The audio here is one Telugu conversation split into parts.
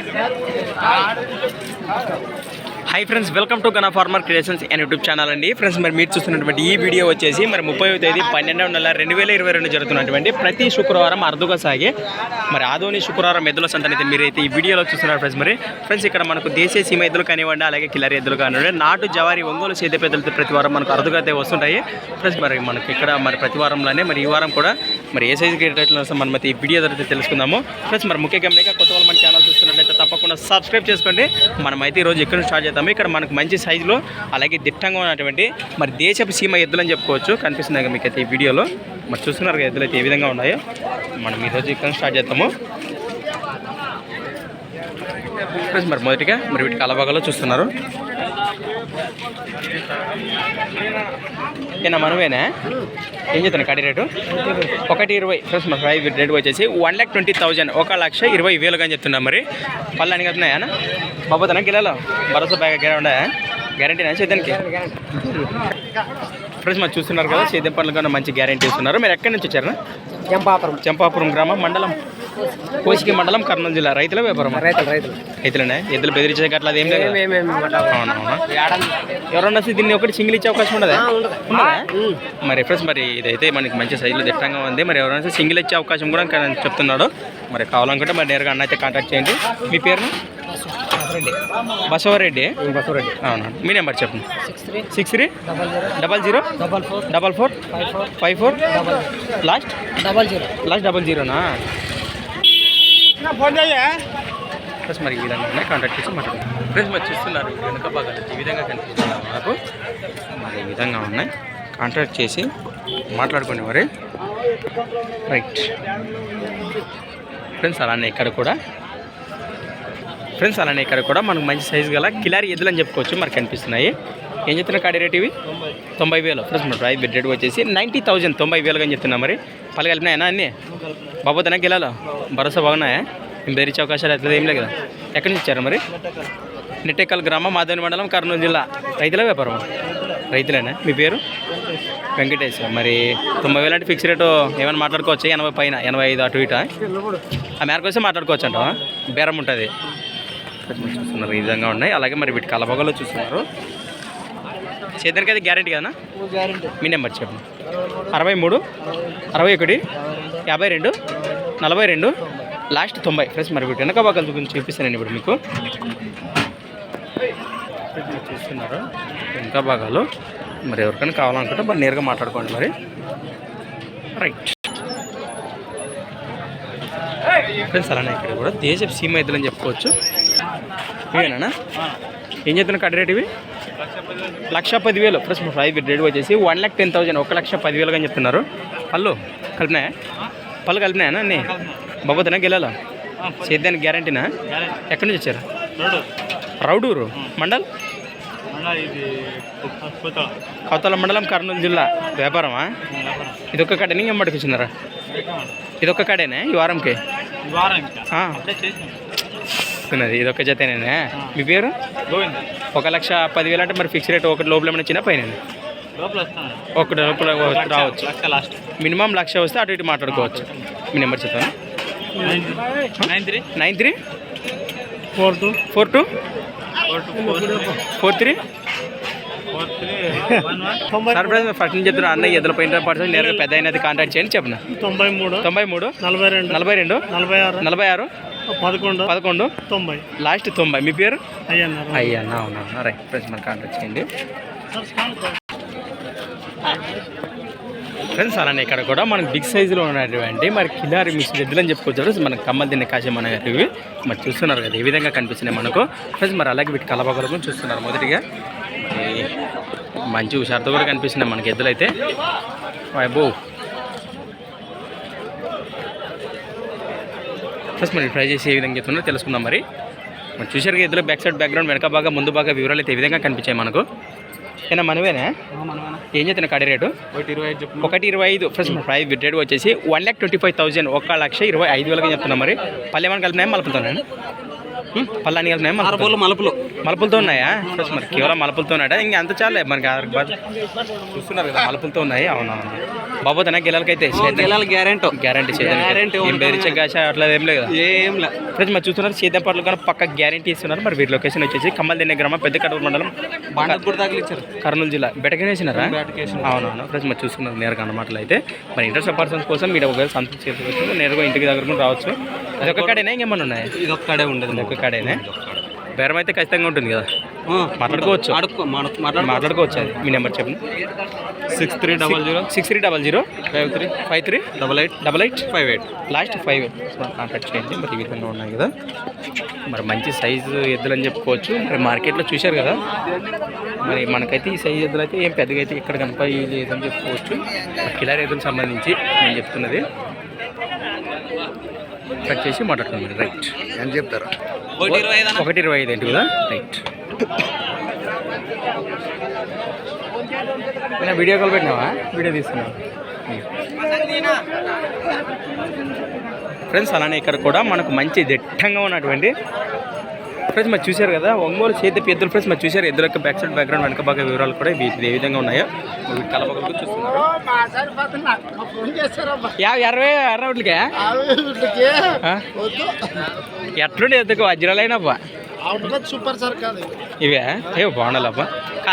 Obrigado. Hi friends welcome to Gana farmer creations and YouTube channel అండి. ఫ్రెండ్స్ మరి మీరు చూస్తున్నటువంటి ఈ వీడియో వచ్చేసి మరి ముప్పై తేదీ పన్నెండవ నెల రెండు వేల ఇరవై రెండు జరుగుతున్నటువంటి ప్రతి శుక్రవారం అరుదుగా సాగే మరి ఆదోని శుక్రవారం ఎద్దుల సంతనైతే మీరైతే ఈ వీడియోలో చూస్తున్నారు ఫ్రెండ్స్ మరి. ఫ్రెండ్స్ ఇక్కడ మనకు దేశీయ సీమ ఎద్దులు కానివ్వండి అలాగే కిల్లరి ఎద్దులు కానివ్వండి నాటు జవారి ఒంగోలు సేద పెద్దలతో ప్రతి వారం మనకు అరుదుగా అయితే వస్తుంటాయి. ఫ్రెండ్స్ మరి మనకి ఇక్కడ మరి ప్రతి వారంలోనే మరి ఈ వారం కూడా మరి ఏ సైజు రేట్లు మనం అయితే ఈ వీడియో ద్వారా తెలుసుకుందాము. ఫ్రెండ్స్ మరి ముఖ్య గమనిక కొత్త వాళ్ళు మన ఛానల్ చూస్తున్నట్లయితే తప్పకుండా సబ్స్క్రైబ్ చేసుకోండి. మనమైతే ఈరోజు ఎక్కడ స్టార్ట్ చూద్దాము. ఇక్కడ మనకు మంచి సైజులో అలాగే దిట్టంగా ఉన్నటువంటి మరి దేశపు సీమ ఎద్దులు అని చెప్పుకోవచ్చు. కనిపిస్తుంది మీకు అయితే ఈ వీడియోలో. మరి చూస్తున్నారు కదా ఎద్దులు అయితే ఏ విధంగా ఉన్నాయో. మనం ఈరోజు ఇక్కడ స్టార్ట్ చేద్దాము. మరి మొదటిగా మరి వీటికి అలబాగాలో చూస్తున్నారు. ఏనా మనమేనా ఏం చెప్తాను కడి రేటు? ఒకటి ఇరవై. ఫ్రెండ్స్ మా ఫైవ్ రేటు వచ్చేసి వన్ ల్యాక్ ట్వంటీ థౌజండ్. ఒక లక్ష ఇరవై వేలుగా అని చెప్తున్నా మరి. పళ్ళు అని కడుతున్నాయా బాబోతనా గిలాలో భరోసా బ్యాగ్ గ్యారెంటీ ఉండయా గ్యారంటీనా సేద్యానికి ఫ్రెండ్స్ మరి చూస్తున్నారు కదా సేద్యం పనులు కన్నా మంచి గ్యారంటీ ఇస్తున్నారు. మీరు ఎక్కడి నుంచి వచ్చారు? చంపాపురం. చంపాపురం గ్రామం మండలం? కోసికి మండలం కర్నూలు జిల్లా. రైతుల వ్యాపారం రైతులు రైతులు. రైతులనే? ఎద్దులు బెదిరించే అట్లా ఏం లేదు అవునవునా? ఎవరన్నా దీన్ని ఒకటి సింగిల్ ఇచ్చే అవకాశం ఉండదా? మరి ఫ్రెండ్స్ మరి ఇదైతే మనకి మంచి సైజులో దిట్టంగా ఉంది. మరి ఎవరైనా సింగిల్ ఇచ్చే అవకాశం కూడా చెప్తున్నాడు. మరి కావాలనుకుంటే మరి నేరుగా అన్న అయితే కాంటాక్ట్ చేయండి. మీ పేరు బసవరెడ్డి. బసవరెడ్డి? అవునా? మీ నెంబర్ చెప్పండి. Six three. Six three? Double zero. Double four. Double four? Five four. Five four? Double last? Double zero. Last double జీరోనా? Plus మరి ఈ విధంగా ఉన్నాయి. కాంటాక్ట్ చేసి మాట్లాడుతున్నాం ఫ్రెండ్స్ మరి చూస్తున్నారు. వెనుక భాగాలు ఈ విధంగా కనిపిస్తున్నారు మనకు మరి ఈ విధంగా ఉన్నాయి. కాంటాక్ట్ చేసి మాట్లాడుకోండి మరి. రైట్ ఫ్రెండ్స్ అలానే ఇక్కడ కూడా ఫ్రెండ్స్ అలానే ఇక్కడ కూడా మనకు మంచి సైజు గల కిలారి ఎద్దులు అని చెప్పుకోవచ్చు మనకు కనిపిస్తున్నాయి. ఏం చెప్తున్నా కాడి రేట్ ఇవి? తొంభై వేలు. ఫ్రెండ్స్ మన ప్రైస్ బెడ్ రేట్ వచ్చేసి నైంటీ థౌజండ్ తొంభై వేలుగా అని చెప్తున్నా మరి. పలు కలిపినాయనా అన్నీ బాబోతనా గిలాలో భరోసా బాగున్నాయా? మేము బెరిచే అవకాశాలు అట్లా ఏం లేదు కదా. ఎక్కడి నుంచి ఇచ్చారు మరి? నెట్టెక్కల్ గ్రామం మాధవని మండలం కర్నూలు జిల్లా. రైతుల వ్యాపారం రైతులేనా? మీ పేరు? వెంకటేష్ మరి తొంభై వేలు అంటే ఫిక్స్ రేటు ఏమైనా మాట్లాడుకోవచ్చు? ఎనభై పైన ఎనభై ఐదు అటు ఇటు ఆ? మేరకు వస్తే మాట్లాడుకోవచ్చు అంట బేరం ఉంటుంది. చూస్తున్నారు ఈ విధంగా ఉన్నాయి. అలాగే మరి వీటి కలబగలో చూస్తున్నారు. చేద్దరికి అయితే గ్యారెంటీ కదా మీ నెంబర్ చెప్పండి. అరవై మూడు అరవై ఒకటి యాభై రెండు నలభై రెండు లాస్ట్ తొంభై. ఫ్రెండ్స్ మరి వీటి వెనక భాగాలు గురించి చూపిస్తానండి ఇప్పుడు మీకు. చూస్తున్నారు. వెనక భాగాలు. మరి ఎవరికైనా కావాలనుకుంటే మరి నేరుగా మాట్లాడుకోండి మరి. రైట్. ఫ్రెండ్స్ అలానే ఇక్కడ కూడా దేశ సీమ ఇద్దరు అని చెప్పుకోవచ్చు. ఇవేనా ఏం చెప్తున్నా కట్ రేట్ ఇవి? లక్ష పదివేలు. ప్లస్ ఫైవ్ రేట్ వచ్చేసి వన్ ల్యాక్ టెన్ థౌసండ్. ఒక లక్ష పదివేలుగా అని చెప్తున్నారు. పళ్ళు కలిపినాయా పళ్ళు కలిపినాయా అన్నీ బాబోతున్నా గెలాలా? సేద్యానికి గ్యారంటీనా? ఎక్కడి నుంచి వచ్చారు? రౌడూరు? మండల్? కొత్తల మండలం కర్నూలు జిల్లా. వ్యాపారమా? ఇది ఒక్క కడని ఇంకేం పట్టుకొచ్చినారా ఇది ఒక్క కడేనే ఈ వారంకి ఆ. ఉన్నది ఇది ఒక్క జతేనే మీ పేరు? ఒక లక్ష పదివేలు అంటే మరి ఫిక్స్ రేట్ ఒకటి లోపల ఏమైనా చిన్న పైన ఒకటి లోపల రావచ్చు. మినిమం లక్ష వస్తే అటు ఇటు మాట్లాడుకోవచ్చు. మీ నెంబర్ చెప్తాను. Nine three. Nine three. Four two. Four two? Four three. Surprise first నుంచి చెప్తున్నా అన్న ఎదురు పోయిన పర్సెంట్ నేరుగా పెద్ద అయినది కాంటాక్ట్ చేయండి చెప్పిన? తొంభై మూడు. తొంభై మూడు? నలభై రెండు. నలభై రెండు? నలభై ఆరు. నలభై ఆరు? పదకొండు. పదకొండు? తొంభై. లాస్ట్ తొంభై. మీ పేరు? అయ్యన్నారు అయ్యా అవునా? రైట్ ఫ్రెండ్స్ మన కాంటాక్ట్ చేయండి. ఫ్రెండ్స్ అలానే ఇక్కడ కూడా మనకి బిగ్ సైజులో ఉన్నటువంటి మరి కిలారి మిస్ ఎద్దులు అని చెప్పుకోవచ్చు మనకి కమ్మలు తిన్న కాశీ మన గారు ఇవి మరి చూస్తున్నారు కదా ఏ విధంగా కనిపిస్తున్నాయి మనకు? ఫ్రెండ్స్ మరి అలాగే వీటి కలబగలు చూస్తున్నారు మొదటిగా. మంచి హుషారుతో కూడా కనిపిస్తున్నాయి మనకి ఎద్దులు అయితే ఫ్రెండ్స్ మరి ట్రై చేసి ఏ విధంగా చెప్తున్నారో తెలుసుకుందాం మరి. మరి చూసారు కదా ఎద్దులో బ్యాక్ సైడ్ బ్యాక్గ్రౌండ్ వెనక బాగా ముందు బాగా వివరాలు అయితే ఏ విధంగా కనిపించాయి మనకు? ఏనా మనమేనా ఏం చెప్తున్నా కడి రేటు? ఒకటి ఇరవై ఐదు చెప్పు ఒకటి ఇరవై ఐదు. ఫ్రెండ్స్ మన ప్రైస్ రేట్ వచ్చేసి one lakh twenty five thousand ఒక లక్ష ఇరవై ఐదు వేలకి చెప్తున్నాం మరి. పల్లె ఏమైనా కలిపినాయా మలుపుతున్నాను అన్ని కలిపినాయా మలుపులు మలుపులు. మలుపులతో ఉన్నాయా? మరి కేవలం మలుపులతో ఉన్నాయా? ఇంకా అంత చాలే మనకి చూస్తున్నారు కదా మలుపులతో ఉన్నాయి. అవునవును బాబోతేనా గిలాలకైతే గెలాలి గ్యారెంటీ. గ్యారంటీ. బెదిరించే గాష అట్లా ఏం లేదు ఏం లే ఫ్రెండ్స్ మరి చూస్తున్నారు సీతం పట్ల కానీ పక్క గ్యారంటీ ఇస్తున్నారు. మరి వీరి లొకేషన్ వచ్చేసి కమ్మల్ దిన్న గ్రామం పెద్ద కడప మండలం తగిలిచ్చారు కర్నూలు జిల్లా. బెటకేనేసినారా. అవునవును ఫ్రెండ్స్ మరి చూస్తున్నారు నేరుగా అన్నమాటలు అయితే. మరి ఇంట్రెస్ట్ పర్సన్స్ కోసం మీరు ఒకవేళ సంతృప్తి చేసుకోవచ్చు నేరుగా ఇంటికి దగ్గర కూడా రావచ్చు. అది ఒక కాడేనా? ఇంకేమన్నా ఉన్నాయి? ఇది ఒక్కడే ఉండదు కాడేనే? బేరం అయితే ఖచ్చితంగా ఉంటుంది కదా. మాట్లాడుకోవచ్చు. మాట్లాడుకోవచ్చు. అది. మీ నెంబర్ చెప్పండి. Six three double zero. Six three double zero. Five three. Five three. Double eight. Double eight. Five eight. Last five. Contact చేయండి. మరి ఈ విధంగా ఉన్నాయి కదా. మరి మంచి సైజు ఎద్దులు అని చెప్పుకోవచ్చు. మరి మార్కెట్లో చూశారు కదా. మరి మనకైతే ఈ సైజు ఎద్దులు అయితే ఏం పెద్దగా అయితే ఇక్కడ కనపడి లేదని చెప్పుకోవచ్చు. కిలారి ఎద్దులకు సంబంధించి నేను చెప్తున్నది. కట్ చేసి మాట్లాడుతున్నాను రైట్ అని చెప్తారు? ఒకటి ఇరవై ఐదు ఏంటి కదా? రైట్ నేను వీడియో కాల్ పెట్టినావా? వీడియో తీస్తున్నావా ఫ్రెండ్స్ అలానే ఇక్కడ కూడా మనకు మంచి దిట్టంగా ఉన్నటువంటి ఫ్రెండ్స్ మరి చూశారు కదా? ఒంగోలు చేతి ఎద్దులు ఫ్రెండ్స్ మరి చూశారు? ఎద్దుల యొక్క బ్యాక్ సైడ్ బ్యాక్గ్రౌండ్ వెనక భాగ వివరాలు కూడా వీటి ఏ విధంగా ఉన్నాయో? వీటి చూస్తున్నారు? ఇరవై అరవట్లకే ఎట్లుండే ఎద్దుకు వజ్రాలైనబ్బా సూపర్ సార్ కాదు. ఇవే ఏ బాగుండాలబ్బా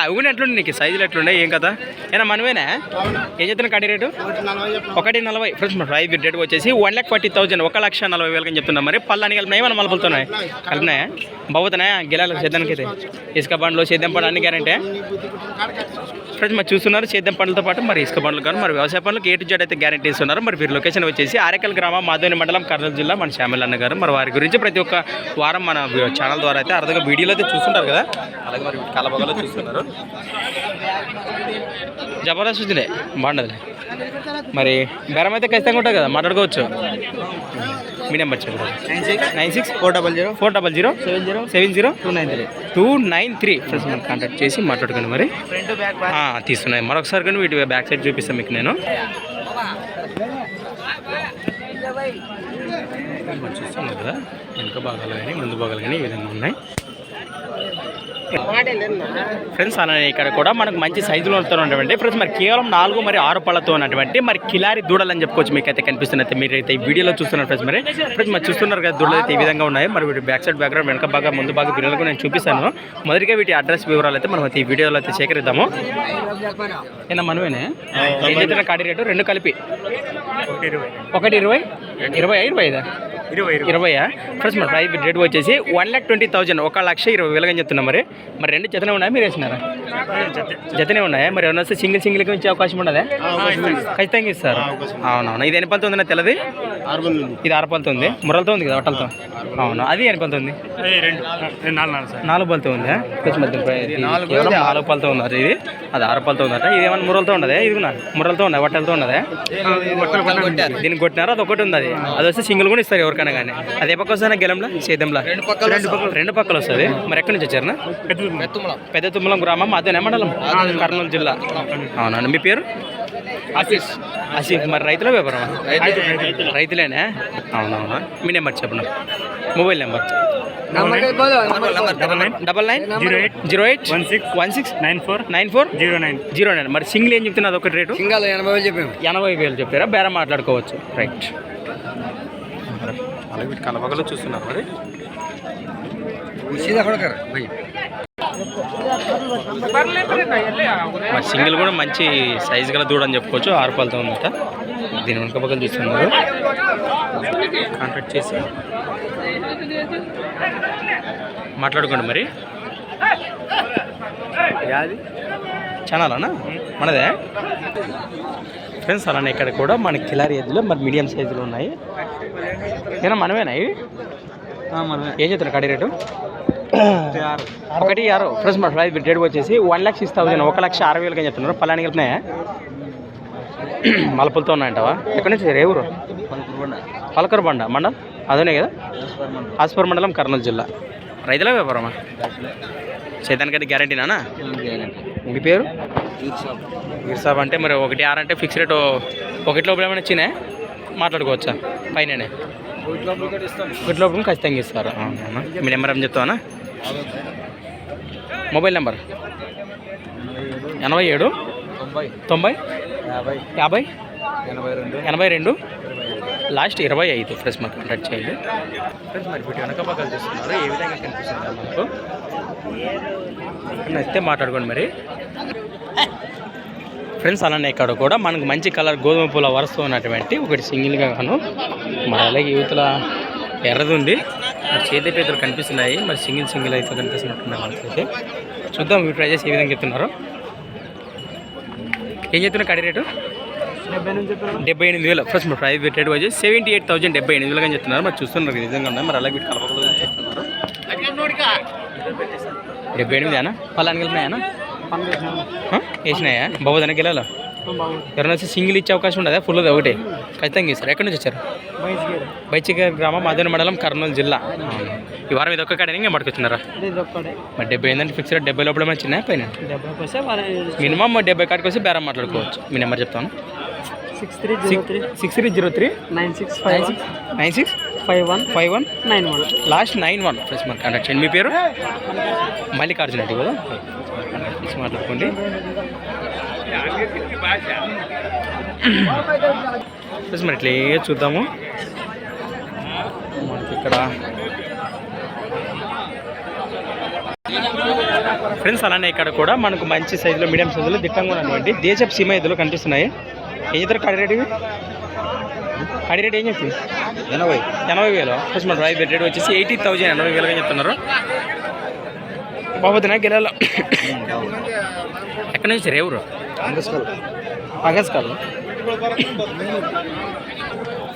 అవి కూడా ఎట్లుండే నీకు? సైజులు ఎట్లుండే ఏం కదా ఏనా మనమేనా? ఏం చెప్తున్నా కడి రేటు? ఒకటి నలభై. ఫ్రెండ్స్ మన ప్రైస్ రేట్ వచ్చేసి వన్ ల్యాక్ ఫార్టీ థౌసండ్ ఒక లక్ష నలభై వేలకి అని చెప్తున్నాం మరి. పళ్ళని కలిపినాయి? మన మలుపులుతున్నాయి కలిపినాయా? బాగుతున్నాయా గిలాలు సేద్యానికి అయితే. ఇసుక బండ్లు సేద్యం పండ్లు అన్ని గ్యారంటీ ఫ్రెండ్స్ మరి చూస్తున్నారు సేద్యం పండ్లతో పాటు మరి ఇసుక పండ్లు కానీ మరి వ్యవసాయ పనులకు ఏ టు జెడ్ అయితే గ్యారంటీ ఇస్తున్నారు. మరి వీరి లొకేషన్ వచ్చేసి ఆరేకల్ గ్రామం మాధవని మండలం కర్నూలు జిల్లా మన శ్యామల్ అన్న గారు. మరి వారి గురించి ప్రతి ఒక్క వారం మన ఛానల్ ద్వారా అయితే అర్థంగా వీడియోలో అయితే చూస్తుంటారు కదా? అలాగే మరి కలబగలో చూస్తున్నారు. జబర్దస్త్ వచ్చిందే బాగుండదులే. మరి బేరం అయితే ఖచ్చితంగా ఉంటుంది కదా మాట్లాడుకోవచ్చు. మీ నెంబర్ చెప్పండి nine six four double zero. Four double zero. Seven zero. Seven zero. Two nine three. Two nine three. Friends మనం కాంటాక్ట్ చేసి మాట్లాడుకోండి మరి. తీస్తున్నాయి. మరొకసారి కానీ వీటి బ్యాక్ సైడ్ చూపిస్తాను మీకు నేను. మనం చూస్తున్నాం కదా. వెనుక భాగాలు కానీ ముందు భాగాలు కానీ ఈ విధంగా ఉన్నాయి. ఫ్రెండ్స్ అలానే ఇక్కడ కూడా మనకు మంచి సైజులో ఉన్నటువంటి ఫ్రెండ్స్ మరి కేవలం నాలుగు మరి ఆరు పళ్ళతో ఉన్నటువంటి మరి కిలారి దూడలు అని చెప్పుకోవచ్చు మీకు అయితే కనిపిస్తున్నది. మీరు అయితే ఈ వీడియోలో చూస్తున్నారు ఫ్రెండ్స్ మరి. ఫ్రెండ్స్ మరి చూస్తున్నారు కదా దూడలు అయితే ఈ విధంగా ఉన్నాయి. మరి వీటి బ్యాక్ సైడ్ బ్యాక్గ్రౌండ్ వెనక బాగా ముందు బాగా వీడియోలకు నేను చూపిస్తాను. మొదటిగా వీటి అడ్రస్ వివరాలు అయితే మనం ఈ వీడియోలో అయితే సేకరిద్దాము. ఏనా మనమేనే ఏం చెప్తున్నా కాడి రేటు? రెండు కలిపి. ఒకటి ఇరవై. ఇరవై ఇరవై ఐదా ఇరవై ఇరవైయా? ఫ్రెండ్స్ మరి ప్రైస్ రేట్ వచ్చేసి వన్ ల్యాక్ ట్వంటీ థౌసండ్ ఒక లక్ష ఇరవై వేలుగా చెప్తున్నా మరి. మరి రెండు జతనే ఉన్నాయా? మీరు వేసినారా జతనే ఉన్నాయా? మరి ఏమన్నా వస్తే సింగిల్ సింగిల్గా ఇచ్చే అవకాశం ఉండదా? ఖచ్చితంగా ఇస్తారు. అవునవును. ఇది ఎన్ని పంత ఉందన్న తెల్లది ఆరు ఉంది ఇది ఆరు పంత ఉంది. మురలతో ఉంది కదా వట్టలతో? అవును? అది ఎన్ని ఉంది? నాలుగు పళ్ళతో ఉందా? కేవలం నాలుగు ఉన్నారు ఇది? అది ఆరు పళ్ళతో ఉందట ఇది ఏమన్నా మురలతో ఉండదా ఇది మురలతో ఉందా వట్టలతో ఉన్నదా? దీనికి కొట్టినారు? అది ఒకటి ఉంది అది. అది వస్తే సింగిల్ కూడా ఇస్తారు ఎవరికైనా కానీ అది ఏ పక్క వస్తుందా గెలంలో? సేద్యంలో. రెండు పక్కలు రెండు పక్కలు. వస్తుంది. మరి ఎక్కడి నుంచి వచ్చారు పెద్ద తుమ్మలం. గ్రామం అదేనా మండలం? కర్నూలు జిల్లా. అవునండి మీ పేరు? ఆసిఫ్ ఆసిఫ్ మరి రైతుల వ్యాపారం రైతులేనా? అవునవునా. మీ నెంబర్ చెప్పండి. Mobile number. Double nine. Zero eight. Zero eight. One six. One six. Nine four. Nine four. Zero nine. Zero nine. మరి సింగిల్ ఏం చెప్తున్నా అదొకటి రేటు? సింగల్ ఎనభై వేలు చెప్పాము. ఎనభై వేలు చెప్పారా? బేరం మాట్లాడుకోవచ్చు. రైట్. అలాగే వీటి కలపగలో చూస్తున్నారు మరి మరి సింగిల్ కూడా మంచి సైజు గల దూడ అని చెప్పుకోవచ్చు ఆరు పాలతో ఉందట. దీని వెనక పక్కన చూస్తున్నారు. కాంటాక్ట్ చేసి. మాట్లాడుకోండి మరి. ఛానల్ మనదే? ఫ్రెండ్స్ అలానే ఇక్కడ కూడా మన కిలారి ఎద్దులు మరి మీడియం సైజులో ఉన్నాయి. ఏనా మనమేనా ఇవి? ఏం చెప్తారు కడి రేటు? ఒకటి ఆరు. ఫ్రెండ్స్ మన ప్రైస్ రేట్ వచ్చేసి వన్ ల్యాక్ సిక్స్ థౌసండ్ ఒక లక్ష అరవై వేలకి అని చెప్తున్నారు పలానికి వెళ్తున్నాయా మలపులతో ఉన్నాయంటవా? ఎక్కడి నుంచి ఏ ఊరు? పలకర బండ. మండలం? అదనే కదా? ఆస్పర్ మండలం. కర్నూలు జిల్లా. రైతుల వ్యాపారమా? చేతానికైతే గ్యారంటీనా మీ పేరు? గిర్సాబ్ అంటే మరి ఒకటి ఆరు అంటే ఫిక్స్ రేట్ ఒకటి లోపల ఏమైనా వచ్చినాయి మాట్లాడుకోవచ్చా? పైననే. ఒకటి లోపల ఖచ్చితంగా ఇస్తారు. అవునా? మీ నెంబర్ ఏం చెప్తావా మొబైల్ నెంబర్? ఎనభై ఏడు? తొంభై? యాభై? ఎనభై రెండు? ఎనభై రెండు లాస్ట్ ఇరవై ఐదు. ఫ్రెండ్స్ మాకు కాంటాక్ట్ చేయండి. ఫ్రెండ్స్ మరి వీటి వెనక భాగాలు చూస్తున్నారు. ఏ విధంగా కనిపిస్తుంది మనకు నచ్చితే మాట్లాడుకోండి మరి. ఫ్రెండ్స్ అలానే ఇక్కడ కూడా మనకు మంచి కలర్ గోధుమ పూల వరుస ఉన్నటువంటి ఒకటి సింగిల్గా గాను. మరి అలాగే యువతల ఎర్రది ఉంది మరి చేతి పేదలు కనిపిస్తున్నాయి. మరి సింగిల్ సింగిల్ అయితే కనిపిస్తున్నట్టున్నాయి మనకైతే. చూద్దాం మీ ప్రైజెస్ ఏ విధంగా చెప్తున్నారు. ఏం చెప్తున్నారు కడి రేటు? డెబ్బై ఎనిమిది వేలు. ఫస్ట్ మరి ప్రైస్ రేట్ వచ్చి సెవెంటీ ఎయిట్ థౌసండ్ డెబ్బై ఎనిమిది వేలుగా చెప్తున్నారు. మరి చూస్తున్నారు విధంగా ఉన్నాయి. మరి అలాగే వీటి చూస్తున్నారు డెబ్బై ఎనిమిది అన్న పలాని కలిపినాయనా? వేసినాయా? బాబోదన గెలాల ఎవరైనా వచ్చి సింగిల్ ఇచ్చే అవకాశం ఉండదా? ఫుల్ ఒకటే. ఖచ్చితంగా ఇస్తారు. ఎక్కడి నుంచి వచ్చారు? బైచిక గ్రామం మదన మండలం కర్నూలు జిల్లా. ఈ వారం ఇది ఒక్క కాడని ఇంకా పట్టుకొచ్చినారా? మరి డెబ్బై ఏంటంటే ఫిక్స్ రేట్ డెబ్బై లోపల చిన్న పైన? మినిమం డెబ్బై కాడికి వచ్చి బేరం మాట్లాడుకోవచ్చు. మీ నెంబర్ చెప్తాను. Six three zero three six three zero three nine six five six nine six five one five one nine one last nine one friends మరి కాంటాక్ట్ చేయండి మీ పేరు? మల్లికార్జున కదా? చేసి మాట్లాడుకోండి. మరి ఇట్లే చూద్దాము. మనకి ఇక్కడ ఫ్రెండ్స్ అలానే ఇక్కడ కూడా మనకు మంచి సైజులో మీడియం సైజులో దిట్టంగా ఉన్నటువంటి దేశపు సీమ ఎద్దులు కనిపిస్తున్నాయి. ఏం చెప్తారు కడి రేటు ఇవి? కడి రేట్ ఏం చెప్తుంది ఎనభై. ఎనభై వేలు. ఫస్ట్ మన రైస్ రేట్ వచ్చేసి ఎయిటీ థౌజండ్ ఎనభై వేలుగా చెప్తున్నారు. బాబోతున్నా గెలాల ఎక్కడి నుంచి రేవురు ఆగస్ట్ కాల్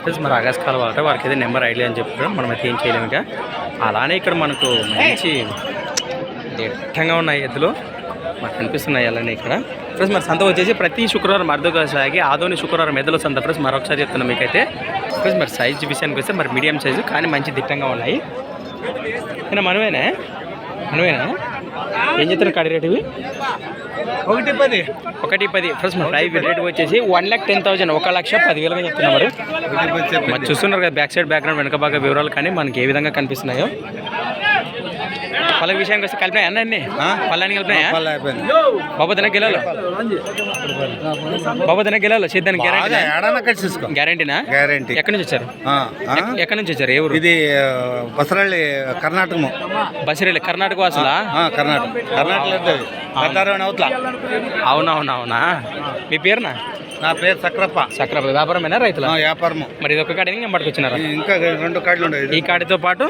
ఫ్రెండ్స్ మరి ఆగస్ట్ కాల్ వాళ్ళ వారికి అయితే నెంబర్ ఐడియా అని చెప్పారు మనం అయితే ఏం చేయలేము ఇక. అలానే ఇక్కడ మనకు మంచి దిట్టంగా ఉన్నాయి ఎద్దులు. మాకు కనిపిస్తున్నాయి అలానే ఇక్కడ. ఫ్రెండ్స్ మరి సంత వచ్చేసి ప్రతి శుక్రవారం అర్ధగా సాగి ఆదోని శుక్రవారం ఎద్దుల సంత. ఫ్రెండ్స్ మరొకసారి చెప్తున్నాం మీకైతే. ఫ్రెండ్స్ మరి సైజ్ విషయానికి వస్తే మరి మీడియం సైజు కానీ మంచి దిట్టంగా ఉన్నాయి. మనమేనా మనమేనా ఏం చెప్తున్నారు కడి రేటు ఇవి? ఒకటి పది. ఒకటి పది. ఫ్రెండ్స్ మన ప్రైస్ రేట్ వచ్చేసి వన్ ల్యాక్ టెన్ థౌసండ్. ఒక లక్ష పదివేలుగా చెప్తున్నారు. మరి చూస్తున్నారు కదా బ్యాక్ సైడ్ బ్యాక్గ్రౌండ్ వెనక బాగా వివరాలు కానీ మనకి ఏ విధంగా కనిపిస్తున్నాయో. పళ్ళ విషయానికి వస్తే కలిపినాయా అన్న అన్ని పళ్ళని కలిపినాయా? బాబు తిన గెలాలి బాబు తిన గెలాలి చేద్దానికి గ్యారంటీ గ్యారంటీనా గ్యారంటీ ఎక్కడి నుంచి వచ్చారు? ఎక్క- ఎక్కడి నుంచి వచ్చారు? ఏ ఊరు? ఇది బసరಳ್ಳಿ కర్ణాటకము. బసిరేలి కర్ణాటక వాసులా? కర్ణాటక. ఉంటుంది. పెద్దారవాణి అవతల అవునవునవునా? మీ పేరునా? నా పేరు సక్రప్ప. సక్రప్ప వ్యాపారమేనా రైతుల? వ్యాపారం మరి ఇది ఒక కాడి ఎన్ని ఇంకా రెండు కాడలు ఉన్నాయి. ఈ కాడితో పాటు?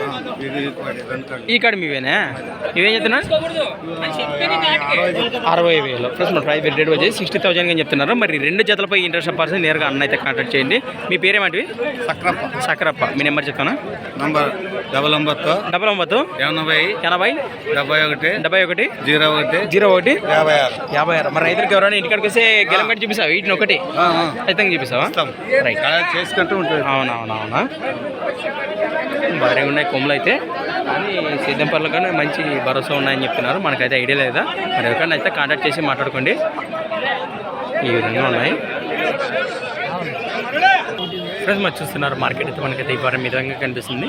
ఈ కాడ మీవేనా? ఇవేం చెప్తున్నా అరవై వేలు. ప్రస్తుతం ప్రైవేట్ రేట్ వచ్చి సిక్స్టీ థౌసండ్ అని చెప్తున్నారు. మరి రెండు జతలపై ఇంట్రెస్ట్ పర్సన్ నేరుగా అన్న అయితే కాంటాక్ట్ చేయండి. మీ పేరేమంటివి? సక్రప్ప. సక్రప్ప. మీ నెంబర్ చెప్తాను? నంబర్ డబల్ ఒంబత్ డబల్ ఒంబత్ ఎనభై. ఎనభై. డెబ్బై ఒకటి. డెబ్బై ఒకటి. జీరో ఒకటి. జీరో ఒకటి. యాభై ఆరు. యాభై ఆరు. మరి రైతులకు ఎవరైనా ఇంటికాడికి వస్తే గెలం కట్టి చూపిస్తావు? వీటిని ఒకటి. అయితే చూపిస్తావా. రైట్ అలా చేసుకుంటూ ఉంటుంది. అవునవునవునా? భారీ ఉన్నాయి కొమ్ములు అయితే. కానీ సిద్ధంపర్లో కానీ మంచి భరోసా ఉన్నాయని చెప్తున్నారు. మనకైతే ఐడియా లేదా? మరి ఎవరికైనా అయితే కాంటాక్ట్ చేసి మాట్లాడుకోండి. ఈ విధంగా ఉన్నాయి. ఫ్రెండ్స్ మరి చూస్తున్నారు మార్కెట్ అయితే. మనకైతే ఈ వారం విధంగా కనిపిస్తుంది.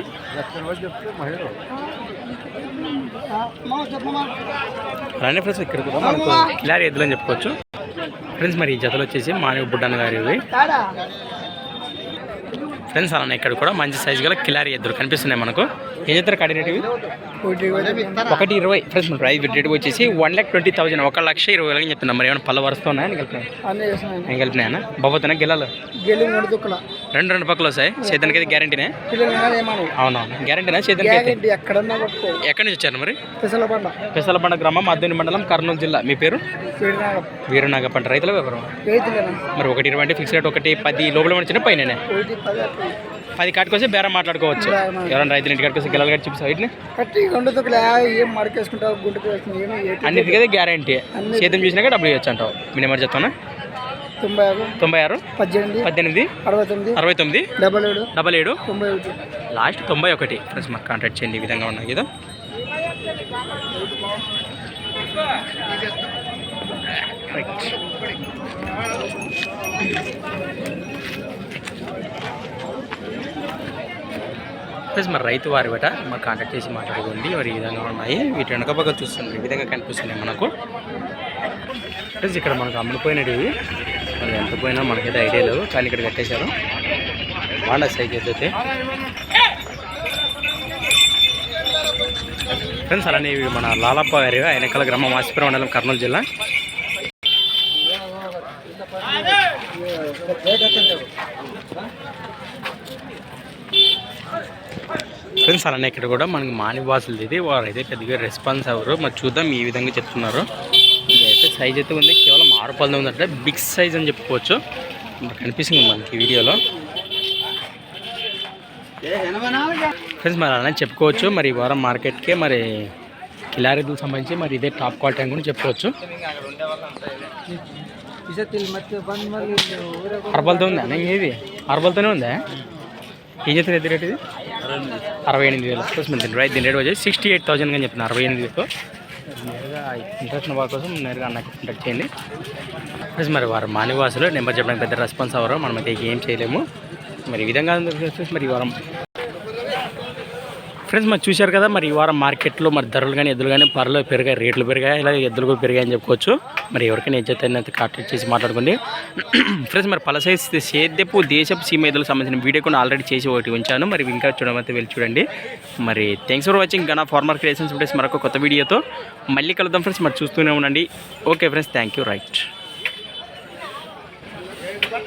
అలానే ఫ్రెండ్స్ ఇక్కడ కూడా మనకు కిలారి ఎద్దులు అని చెప్పుకోవచ్చు. ఫ్రెండ్స్ మరి ఈ జతలు వచ్చేసి మానవ బుడ్డన్న గారి ఇవి ఫ్రెండ్స్ అలానే ఇక్కడ కూడా మంచి సైజు గల కిలారి ఎద్దులు కనిపిస్తున్నాయి మనకు. ఏం చెప్తారు కడి రేటు? ఒకటి ఇరవై. ఫ్రెండ్స్ మన ప్రైస్ రేట్ వచ్చేసి వన్ ల్యాక్ ట్వంటీ థౌసండ్ ఒక లక్ష ఇరవై వేలకి చెప్తున్నాం. మరి ఏమైనా పళ్ళ వరుసతో ఉన్నాయా? అని కలిపినాయి కలిపినాయనా బాబోతున్నా గెలాలి రెండు రెండు పక్కలు వస్తాయి. చేతానికి అయితే గ్యారంటీనే అవునవును. గ్యారంటీనా అయితే? ఎక్కడన్నా పట్టుకో ఎక్కడి నుంచి వచ్చారు మరి? పెసల పండ పెసలబండ గ్రామం అద్దెని మండలం కర్నూలు జిల్లా. మీ పేరు? వీరునాగపంట రైతుల వ్యాపారం మరి ఒకటి ఇరవై అంటే ఫిక్స్ రేట్ ఒకటి పది లోపల వచ్చిన పైన పది కాటుకొస్తే బేరం మాట్లాడుకోవచ్చు. ఎవరైనా రైతులు ఇంటి కాటుకొస్తే గెలలు కట్టి చూపిస్తావు వీటిని? కట్టి ఏం మడకేసుకుంటావు అన్నిటికీ గ్యారంటీ. చేతం చూసినాక డబ్బులు ఇవ్వచ్చు అంటావు. మీ నెంబర్ చెప్తానా? తొంభై ఆరు తొంభై ఆరు పద్దెనిమిది పద్దెనిమిది అరవై తొమ్మిది అరవై తొమ్మిది డబల్ ఏడు డబల్ ఏడు తొంభై ఒకటి. లాస్ట్ తొంభై ఒకటి. ఫ్రెండ్స్ మాకు కాంటాక్ట్ చేయండి ఈ విధంగా ఉన్నాయి కదా. రైట్ ప్లస్ మరి రైతు వారి బట మరి కాంటాక్ట్ చేసి మాట్లాడుకోండి మరి ఈ విధంగా ఉన్నాయి. వీటి వెనక పక్క చూస్తుండ్రు ఈ విధంగా కనిపిస్తున్నాయి మనకు. ప్లస్ ఇక్కడ మనకు అమ్ముడిపోయినవి మరి ఎంత పోయినా మనకైతే ఐడియా లేవు కానీ ఇక్కడ కట్టేశారు. బాగా సైజ్ అయితే ఫ్రెండ్స్ అలానే ఇవి మన లాలప్ప గారి వెనకాల గ్రామం ఆసిపురం మండలం కర్నూలు జిల్లా. ఫ్రెండ్స్ అలానే ఇక్కడ కూడా మనకి మానివాసులు ఇది. అయితే పెద్దగా రెస్పాన్స్ అవ్వరు. మరి చూద్దాం ఈ విధంగా చెప్తున్నారు. అయితే సైజ్ అయితే ఉంది. కేవలం ఆరు పళ్ళు ఉందంటే బిగ్ సైజ్ అని చెప్పుకోవచ్చు. మరి కనిపిస్తుంది మనకి వీడియోలో. ఫ్రెండ్స్ మరి అలానే చెప్పుకోవచ్చు. మరి ఈ వారం మార్కెట్కే మరి కిలారీలకు సంబంధించి మరి ఇదే టాప్ క్వాలిటీ అని కూడా చెప్పుకోవచ్చు. అరబలతో ఉందా? ఇది అరబలతోనే ఉందా? ఏం చెప్తుంది ఎంత రేట్ ఇది? అరవై ఎనిమిది వేలు. కోసం దీని రైట్ దీని రేట్ వచ్చి సిక్స్టీ ఎయిట్ థౌసండ్ అని చెప్తున్నా అరవై ఎనిమిది వేలు నేరుగా ఇంట్రెస్ట్ వాళ్ళ కోసం నేరుగా అన్నకి కాంటాక్ట్ చేయండి. ప్లస్ మరి వారు మానివాసులు నెంబర్ చెప్పడానికి పెద్ద రెస్పాన్స్ అవ్వరు మనం అయితే ఏం చేయలేము. మరి ఈ విధంగా మరి వారం ఫ్రెండ్స్ మరి చూశారు కదా మరి ఈ వారం మార్కెట్లో మరి ధరలు కానీ ఎద్దులు కానీ పర్లు పెరిగాయి రేట్లు పెరిగాయి ఇలా ఎద్దులు కూడా పెరిగాయని చెప్పుకోవచ్చు. మరి ఎవరికైనా ఇజ్జత్ అయితే కాంటాక్ట్ చేసి మాట్లాడుకోండి. ఫ్రెండ్స్ మరి పలసైజ్ సేద్యపు దేశపు సీమ ఎద్దులకు సంబంధించిన వీడియో కూడా ఆల్రెడీ చేసి ఒకటి ఉంచాను. మరి ఇంకా చూడమైతే వెళ్ళి చూడండి. మరి thanks for watching Gana farmer creations ఉంటే మరొక కొత్త వీడియోతో మళ్ళీ కలుద్దాం ఫ్రెండ్స్. మరి చూస్తూనే ఉండండి. Okay friends thank you right